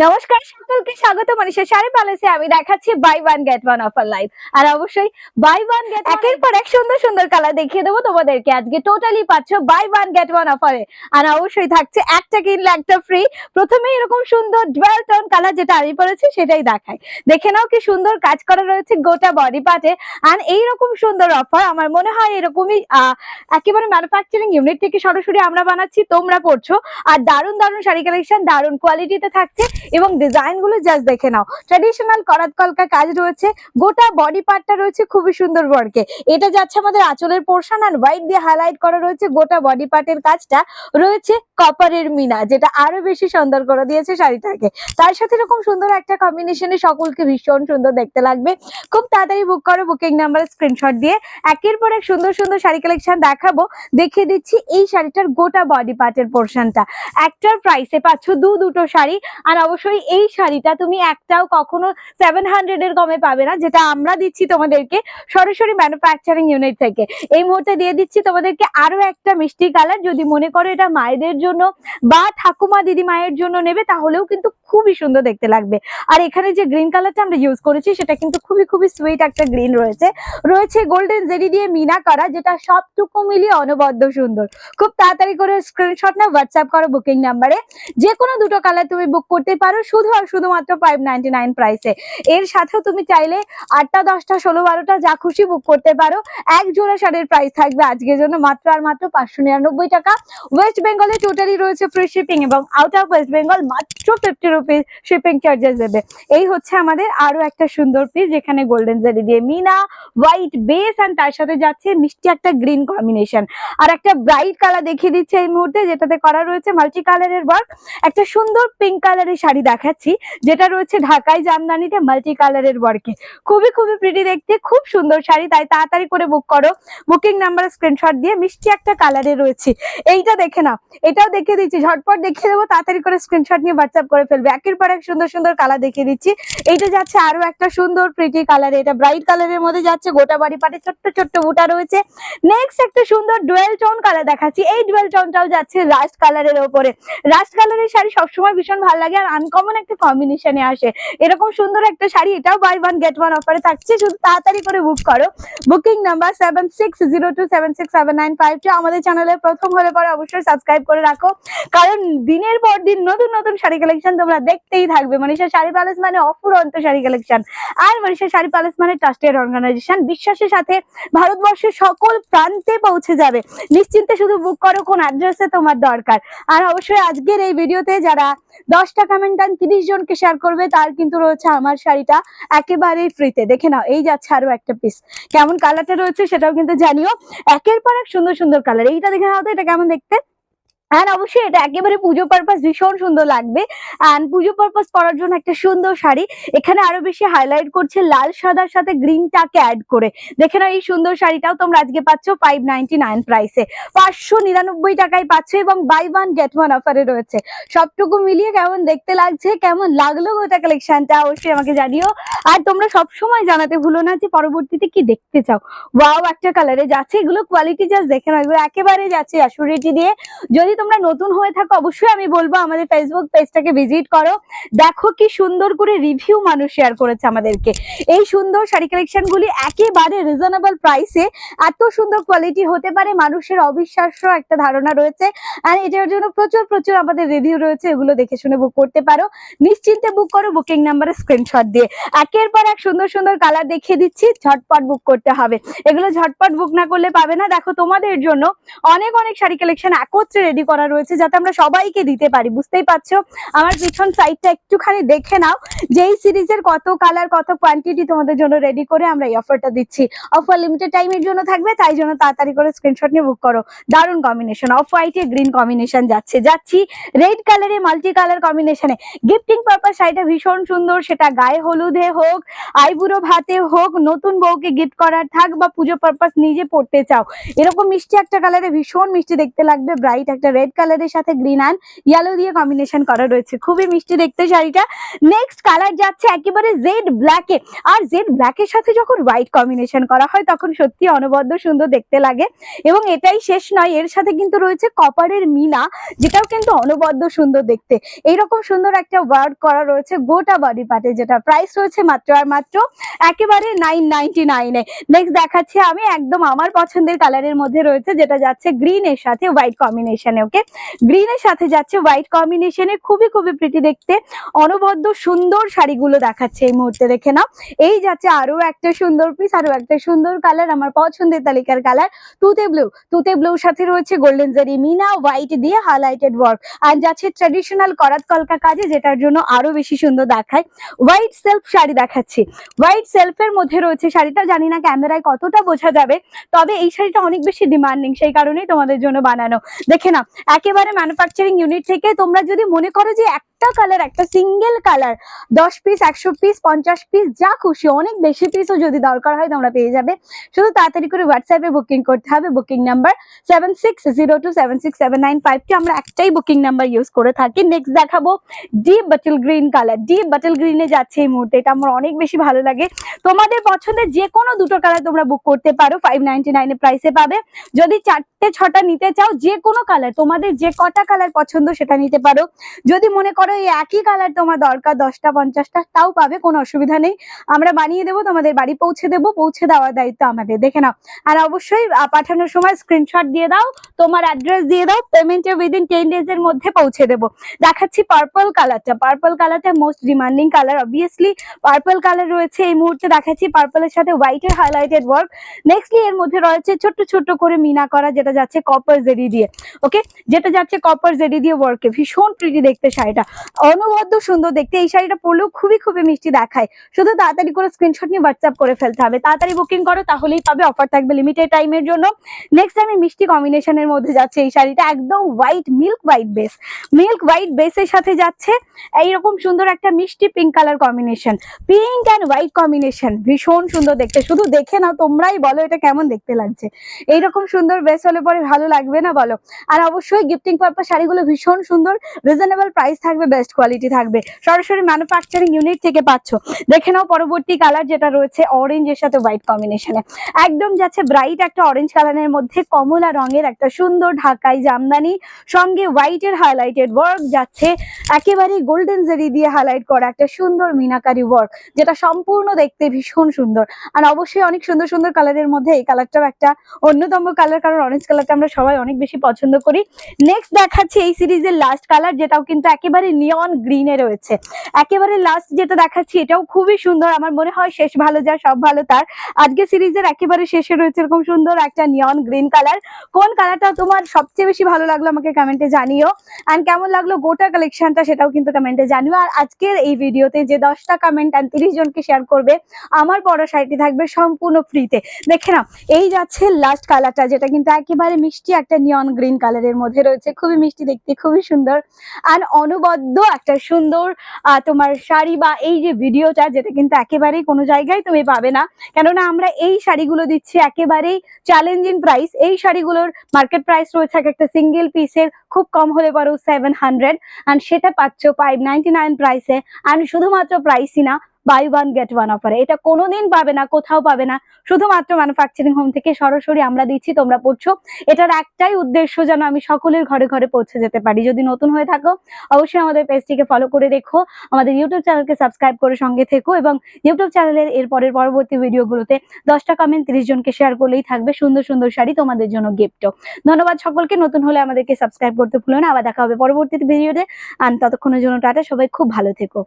নমস্কার সকলকে, স্বাগত মনীষা শাড়ি প্যালেসে। আমি দেখাচ্ছি buy one get one offer live. আর অবশ্যই বাই ওয়ান গেট একের পর এক সুন্দর সুন্দর কালার দেখিয়ে দেবো তোমাদেরকে। আজকে টোটালি পাচ্ছ বাই ওয়ান গেট ওয়ান অফারে। আর অবশ্যই থাকছে একটা কিনলে একটা ফ্রি প্রথমে এরকম সুন্দর ডুয়েল টোন কালার যেটা আমি পরেছি, সেটাই দেখাই। দেখে নাও কি সুন্দর কাজ করা রয়েছে গোটা বডি পার্টে আর এইরকম সুন্দর অফার আমার মনে হয় এরকমই একেবারে ম্যানুফ্যাকচারিং ইউনিট থেকে সরাসরি আমরা বানাচ্ছি, তোমরা পড়ছো আর দারুণ দারুণ শাড়ি কালেকশন দারুণ কোয়ালিটিতে থাকছে। এবং ডিজাইনগুলো জাস্ট দেখে নাও। ট্রেডিশনাল করাত কলকা কাজ রয়েছে, গোটা বডি পার্টটা রয়েছে খুবই সুন্দর বর্কে। এটা যাচ্ছে আমাদের আঁচলের পোর্শন আর হোয়াইট দিয়ে হাইলাইট করা রয়েছে, গোটা বডি পার্টের কাজটা রয়েছে কপারের মিনা, যেটা আরও বেশি সুন্দর করে দিয়েছে শাড়িটাকে। তার সাথে এরকম সুন্দর একটা কম্বিনেশনে সকলকে ভীষণ সুন্দর দেখতে লাগবে। খুব তাড়াতাড়ি বুক করো বুকিং নাম্বার স্ক্রিনশট দিয়ে। একের পর এক সুন্দর সুন্দর শাড়ি কালেকশন দেখাবো। দেখিয়ে দিচ্ছি এই শাড়িটার গোটা বডি পার্টের পোর্শনটা একটার প্রাইসে পাচ্ছ দু দুটো শাড়ি। আর অবশ্যই এই শাড়িটা তুমি একটাও কখনো সেভেন হান্ড্রেড এর কমে পাবে না, যেটা আমরা দিচ্ছি তোমাদেরকে সরাসরি ম্যানুফ্যাকচারিং ইউনিট থেকে। এই মুহূর্তে দিয়ে দিচ্ছি তোমাদেরকে আরও একটা মিষ্টি কালার যদি মনে করো এটা মায়েদের জন্য বা ঠাকুমা দিদি মায়ের জন্য নেবে, তাহলেও কিন্তু খুবই সুন্দর দেখতে লাগবে। আর এখানে যে গ্রিন কালারটা আমরা ইউজ করেছি, সেটা কিন্তু খুবই খুবই সুইট একটা গ্রিন রয়েছে। রয়েছে গোল্ডেন জেরি দিয়ে মিনা করা, যেটা সবটুকু মিলিয়ে অনবদ্য সুন্দর। খুব তাড়াতাড়ি করে স্ক্রিনশট না হোয়াটসঅ্যাপ করো বুকিং নাম্বারে যে কোনো দুটো কালার তুমি বুক করতে পারো, শুধু আর শুধুমাত্র ফাইভ নাইনটি নাইন প্রাইসে এর সাথেও তুমি চাইলে আটটা, দশটা, ষোলো, বারোটা যা খুশি বুক করতে পারো। এক জোড়া শাড়ির প্রাইস থাকবে আজকের জন্য মাত্র আর মাত্র পাঁচশো নিরানব্বই টাকা। ওয়েস্ট বেঙ্গলে টোটালি রয়েছে ফ্রি শিপিং এবং আউট অফ ওয়েস্ট বেঙ্গল মাত্র ফিফটি রুপিস শিপিং চার্জেস দেবে। এই হচ্ছে আমাদের আরও একটা সুন্দর পিস যেখানে গোল্ডেন জারি দিয়ে মিনা হোয়াইট বেস অ্যান্ড তার সাথে যাচ্ছে মিষ্টি একটা গ্রিন কম্বিনেশন আর একটা ব্রাইট কালার দেখিয়ে দিচ্ছে এই মুহূর্তে, যেটাতে করা রয়েছে মাল্টি কালারের ওয়ার্ক একটা সুন্দর পিঙ্ক কালারের শাড়ি দেখাচ্ছি, যেটা রয়েছে ঢাকাই জামদানিতে মাল্টি কালারের ওয়ার্কে খুবই খুবই প্রিটি দেখতে, খুব সুন্দর শাড়ি, তাই তাড়াতাড়ি করে বুক করো। বুকিং নাম্বার স্ক্রিনশট দিয়ে মিষ্টি একটা কালারে রয়েছে। এইটা দেখে নাও, এটাও দেখিয়ে দিচ্ছি, ঝটপট দেখিয়ে দেবো, তাড়াতাড়ি করে স্ক্রিনশট নিয়ে হোয়াটসঅ্যাপ করে ফেলবে। একের পর এক সুন্দর সুন্দর কালার দেখিয়ে দিচ্ছি। এইটা যাচ্ছে আরও একটা সুন্দর প্রিটি কালার, এটা ব্রাইট কালারের মধ্যে যাচ্ছে, গোটা বাড়ি পাটে ছোট্ট ছোট্ট বুটা রয়েছে। নেক্সট একটা সুন্দর ডুয়েল টোন কালার দেখাচ্ছি, এই ডুয়েল টোনটাও যাচ্ছে রাস্ট কালারের ওপরে। রাস্ট কালারের শাড়ি সবসময় ভীষণ ভালো লাগে আর আনকমন একটা কম্বিনেশনে আসে। এরকম সুন্দর একটা শাড়ি, এটাও বাই ওয়ান গেট ওয়ান অফারে থাকছে, শুধু তাড়াতাড়ি করে বুক করো। Booking number seven six zero two seven six seven nine five two আমাদের চ্যানেলে প্রথম হলে পরে অবশ্যই সাবস্ক্রাইব করে রাখো। কারণ দিনের পর দিন নতুন নতুন শাড়ি কালেকশন তোমরা দেখতেই থাকবে। মনীষা শাড়ি প্যালেস মানে অফুরন্ত শাড়ি কালেকশন আর মনীষা শাড়ি প্যালেস মানে ট্রাস্টেড অর্গানাইজেশন বিশ্বাসের সাথে ভারতবর্ষের সকল প্রান্তে পৌঁছে যাবে। নিশ্চিন্তে শুধু বুক করো, কোন অ্যাড্রেসে তোমার দরকার। আর অবশ্যই আজকের এই ভিডিওতে যারা দশটা কমেন্ট ডান তিরিশ জনকে শেয়ার করবে, তার কিন্তু রয়েছে আমার শাড়িটা একেবারেই ফ্রিতে দেখে নাও, এই যাচ্ছে আরও একটা পিস কেমন কালারটা রয়েছে সেটাও কিন্তু জানিও। একের পর এক সুন্দর সুন্দর কালার এইটা দেখে নাও তো, এটা কেমন দেখতে? হ্যাঁ অবশ্যই এটা একেবারে পুজো পারপাস ভীষণ সুন্দর লাগবে। অ্যান্ড পুজো পারপাস পরার জন্য একটা সুন্দর শাড়ি। এখানে আরও বেশি হাইলাইট করছে লাল সাদার সাথে গ্রিনটাকে অ্যাড করে। দেখে নাও, এই সুন্দর শাড়িটাও তোমরা আজকে পাচ্ছ ফাইভ নাইনটি নাইন প্রাইসে পাঁচশো নিরানব্বই টাকায় পাচ্ছ এবং বাই ওয়ান গেট ওয়ান অফারে রয়েছে। সবটুকু মিলিয়ে কেমন দেখতে লাগছে, কেমন লাগল গোটা কালেকশনটা অবশ্যই আমাকে জানিও। আর তোমরা সব সময় জানাতে ভুলো না যে পরবর্তীতে কি দেখতে চাও। ওয়াও একটা কালারে যাচ্ছে, এগুলো কোয়ালিটি জাস্ট দেখে নাও, এগুলো একেবারে যাচ্ছে অ্যাসুরিটি দিয়ে। যদি তোমরা নতুন হয়ে থাকো, অবশ্যই আমি বলব আমাদের ফেসবুক পেজটাকে ভিজিট করো। দেখো কি সুন্দর করে রিভিউ মানুষ শেয়ার করেছে আমাদেরকে। এই সুন্দর শাড়ি কালেকশন গুলি একেবারে রিজনেবল প্রাইসে এত সুন্দর কোয়ালিটি হতে পারে, মানুষের অবিশ্বাস্য একটা ধারণা রয়েছে। আর এটার জন্য প্রচুর প্রচুর আমাদের রিভিউ রয়েছে, এগুলো দেখে শুনে বুক করতে পারো। নিশ্চিন্তে বুক করো বুকিং নাম্বারে স্ক্রিনশট দিয়ে। একের পর এক সুন্দর সুন্দর কালার দেখিয়ে দিচ্ছি, ঝটপট বুক করতে হবে। এগুলো ঝটপট বুক না করলে পাবে না। দেখো তোমাদের জন্য অনেক অনেক শাড়ি কালেকশন একত্রে রেডি করা রয়েছে যাতে আমরা সবাইকে দিতে পারি, বুঝতেই পারছ? আমার পিছন সাইডটা একটুখানি দেখে নাও যে এই সিরিজের কত কালার কত কোয়ান্টিটি তোমাদের জন্য রেডি করে আমরা এই অফারটা দিচ্ছি। অফার লিমিটেড টাইমের জন্য থাকবে, তাই জন্য তাড়াতাড়ি করে স্ক্রিনশট নিয়ে বুক করো। দারুণ কম্বিনেশন অফ হোয়াইটে গ্রিন কম্বিনেশন যাচ্ছে। যাচ্ছি রেড কালারে মাল্টি কালার কম্বিনেশনে গিফটিং পারপাস শাড়িটা ভীষণ সুন্দর, সেটা গায়ে হলুদে হোক আইবুড়ো ভাতে হোক, নতুন বউকে গিফট করার থাক বা পুজো পারপাস নিজে পড়তে চাও। এরকম মিষ্টি একটা কালারে ভীষণ মিষ্টি দেখতে লাগবে ব্রাইট একটা রেড কালারের সাথে গ্রিন অ্যান্ড ইয়েলো দিয়ে কম্বিনেশন করা রয়েছে। খুবই মিষ্টি দেখতে শাড়িটা। নেক্সট কালার যাচ্ছে একেবারে জেড ব্ল্যাকে আর জেড ব্ল্যাকের সাথে যখন হোয়াইট কম্বিনেশন করা হয়, তখন সত্যি অনবদ্য সুন্দর দেখতে লাগে। এবং এটাই শেষ নয়, এর সাথে কিন্তু রয়েছে কপারের মিনা, যেটাও কিন্তু অনবদ্য সুন্দর দেখতে। এইরকম সুন্দর একটা ওয়ার্ড করা রয়েছে গোটা বডি পার্টে যেটা প্রাইস রয়েছে মাত্র আর মাত্র একেবারে নাইন নাইনটি নাইনে নেক্সট দেখাচ্ছি আমি, একদম আমার পছন্দের কালারের মধ্যে রয়েছে, যেটা যাচ্ছে গ্রিন এর সাথে হোয়াইট কম্বিনেশনে ওকে? গ্রিন এর সাথে যাচ্ছে হোয়াইট কম্বিনেশনে খুবই খুবই প্রিটি দেখতে। অনবদ্য সুন্দর শাড়িগুলো দেখাচ্ছে এই মুহূর্তে, দেখে নাও। এই যাচ্ছে আরও একটা সুন্দর পিস আরও একটা সুন্দর কালার আমার পছন্দের তালিকার কালার তুতে ব্লু তুতে ব্লুর সাথে রয়েছে গোল্ডেন জারি মিনা হোয়াইট দিয়ে হাইলাইটেড ওয়ার্ক আর যাচ্ছে ট্রেডিশনাল করাত কলকা কাজে, যেটার জন্য আরও বেশি সুন্দর দেখায়। হোয়াইট সেলফ শাড়ি দেখাচ্ছি। হোয়াইট সেলফের মধ্যে রয়েছে শাড়িটা, জানি না ক্যামেরায় কতটা বোঝা যাবে, তবে এই শাড়িটা অনেক বেশি ডিমান্ডিং সেই কারণেই তোমাদের জন্য বানানো। দেখে না একেবারে ম্যানুফ্যাকচারিং ইউনিট থেকে তোমরা যদি মনে করো যে একটা কালার একটা সিঙ্গেল কালার দশ পিস একশো পিস পঞ্চাশ পিস যা খুশি, অনেক বেশি পিসও যদি দরকার হয় তোমরা পেয়ে যাবে। শুধু তাড়াতাড়ি করে হোয়াটসঅ্যাপে বুকিং করতে হবে বুকিং নাম্বার সেভেন আমরা একটাই বুকিং নাম্বার ইউজ করে থাকি। নেক্সট দেখাবো deep bottle green colour deep bottle গ্রিনে যাচ্ছে এই মুহূর্তে, এটা আমার অনেক বেশি ভালো লাগে। তোমাদের পছন্দের যে কোনো দুটো কালার তোমরা বুক করতে পারো ফাইভ নাইনটি নাইনে প্রাইসে পাবে। যদি চারটে, ছটা নিতে চাও, যে কোনো কালার তোমাদের যে কটা কালার পছন্দ সেটা নিতে পারো। যদি মনে করো এই একই কালার তোমার দরকার দশটা, পঞ্চাশটা, তাও পাবে, কোনো অসুবিধা নেই। আমরা বানিয়ে দেবো, তোমাদের বাড়ি পৌঁছে দেবো, পৌঁছে দেওয়ার দায়িত্ব আমাদের, দেখে নাও। আর অবশ্যই পাঠানোর সময় স্ক্রিনশট দিয়ে দাও, তোমার অ্যাড্রেস দিয়ে দাও পেমেন্টের উইদিন টেন ডেজ এর মধ্যে পৌঁছে দেবো। দেখাচ্ছি পার্পল কালারটা পার্পল কালারটা most demanding colour obviously purple colour রয়েছে এই মুহূর্তে, দেখাচ্ছি পার্পলের সাথে হোয়াইটের হাইলাইটেড ওয়ার্ক নেক্সটলি এর মধ্যে রয়েছে ছোট্ট ছোট্ট করে মিনা করা, যেটা যাচ্ছে কপার জেডি দিয়ে ওকে যেটা যাচ্ছে কপার জেডি দিয়ে ওয়ার্কে ভীষণ প্রিটি দেখতে শাড়িটা। অনবদ্য সুন্দর দেখতে। এই শাড়িটা পরলেও খুবই খুবই মিষ্টি দেখায়। শুধু তাড়াতাড়ি করে স্ক্রিনশট নিয়ে হোয়াটসঅ্যাপ করে ফেলতে হবে। তাড়াতাড়ি বুকিং করো, তাহলেই পাবে। অফার থাকবে লিমিটেড টাইমের জন্য। নেক্সট আমি মিষ্টি কম্বিনেশনের মধ্যে যাচ্ছে। এই শাড়িটা একদম white milk white base milk white বেসের সাথে যাচ্ছে। এইরকম সুন্দর একটা মিষ্টি pink colour combination pink and white combination ভীষণ সুন্দর দেখতে। শুধু দেখে নাও, তোমরাই বলো এটা কেমন দেখতে লাগছে। এইরকম সুন্দর বেস হলে পরে ভালো লাগবে না বলো। আর অবশ্যই গিফটিং পারপাস শাড়িগুলো ভীষণ সুন্দর। রিজনেবল প্রাইস থাকবে বেস্ট কোয়ালিটি থাকবে। সরাসরি ম্যানুফ্যাকচারিং ইউনিট থেকে পাচ্ছ। দেখে নাও পরবর্তী কালার যেটা রয়েছে অরেঞ্জ এর সাথে হোয়াইট কম্বিনেশনে একদম যাচ্ছে ব্রাইট একটা অরেঞ্জ কালারের মধ্যে, কমলা রঙের একটা সুন্দর ঢাকাই জামদানি, সঙ্গে হোয়াইটের হাইলাইটেড ওয়ার্ক যাচ্ছে একেবারে গোল্ডেন জেরি দিয়ে হাইলাইট করা একটা সুন্দর মিনাকারি ওয়ার্ক যেটা সম্পূর্ণ দেখতে ভীষণ সুন্দর। আর অবশ্যই অনেক সুন্দর সুন্দর কালারের মধ্যে এই কালারটাও একটা অন্যতম কালার কারণ অরেঞ্জ কালারটা আমরা সবাই অনেক বেশি পছন্দ করি। নেক্সট দেখাচ্ছি এই সিরিজের লাস্ট কালার যেটাও কিন্তু একেবারে নিয়ন গ্রিনে রয়েছে। একেবারে লাস্ট যেটা দেখাচ্ছি, এটাও খুবই সুন্দর। আমার মনে হয় শেষ ভালো যা সব ভালো তার। আজকে সিরিজের একেবারে শেষে রয়েছে এরকম সুন্দর একটা নিয়ন গ্রিন কালার কোন কালারটা তোমার সবচেয়ে বেশি ভালো লাগল আমাকে কমেন্টে জানিও। অ্যান্ড কেমন লাগল গোটা কালেকশনটা সেটাও কিন্তু কমেন্টে জানিও। আর আজকের এই ভিডিওতে যে দশটা কমেন্ট অ্যান্ড তিরিশ জনকে শেয়ার করবে, আমার পড়া শাড়িটি থাকবে সম্পূর্ণ ফ্রিতে দেখে নাও, এই যাচ্ছে লাস্ট কালারটা যেটা কিন্তু একেবারে মিষ্টি একটা নিয়ন গ্রিন কালারের মধ্যে রয়েছে। খুবই মিষ্টি দেখতে, খুবই সুন্দর। আর অনবদ্য একটা সুন্দর তোমার শাড়ি বা এই যে ভিডিওটা, যেটা কিন্তু একেবারেই কোনো জায়গায় তুমি পাবে না। কেননা আমরা এই শাড়িগুলো দিচ্ছি একেবারেই চ্যালেঞ্জিং প্রাইস এই শাড়িগুলোর মার্কেট প্রাইস রয়েছে এক একটা সিঙ্গেল পিসের খুব কম হলে পারো সেভেন হান্ড্রেড অ্যান্ড সেটা পাচ্ছ ফাইভ নাইনটি নাইন প্রাইসে অ্যান্ড শুধুমাত্র প্রাইসই না বাই ওয়ান গেট ওয়ান অফারে এটা কোনোদিন পাবে না, কোথাও পাবে না। শুধুমাত্র ম্যানুফ্যাকচারিং হোম থেকে সরাসরি আমরা দিচ্ছি, তোমরা পড়ছো। এটার একটাই উদ্দেশ্য যেন আমি সকলের ঘরে ঘরে পৌঁছে যেতে পারি। যদি নতুন হয়ে থাকো, অবশ্যই আমাদের পেজটিকে ফলো করে রেখো, আমাদের ইউটিউব চ্যানেলকে সাবস্ক্রাইব করে সঙ্গে থেকো এবং ইউটিউব চ্যানেলের এর পরের পরবর্তী ভিডিওগুলোতে দশটা কমেন্ট তিরিশ জনকে শেয়ার করলেই থাকবে সুন্দর সুন্দর শাড়ি তোমাদের জন্য গিফটও ধন্যবাদ সকলকে। নতুন হলে আমাদেরকে সাবস্ক্রাইব করতে ভুলো না। আবার দেখা হবে পরবর্তী ভিডিওতে আর ততক্ষণের জন্য টাটা। সবাই খুব ভালো থেকো।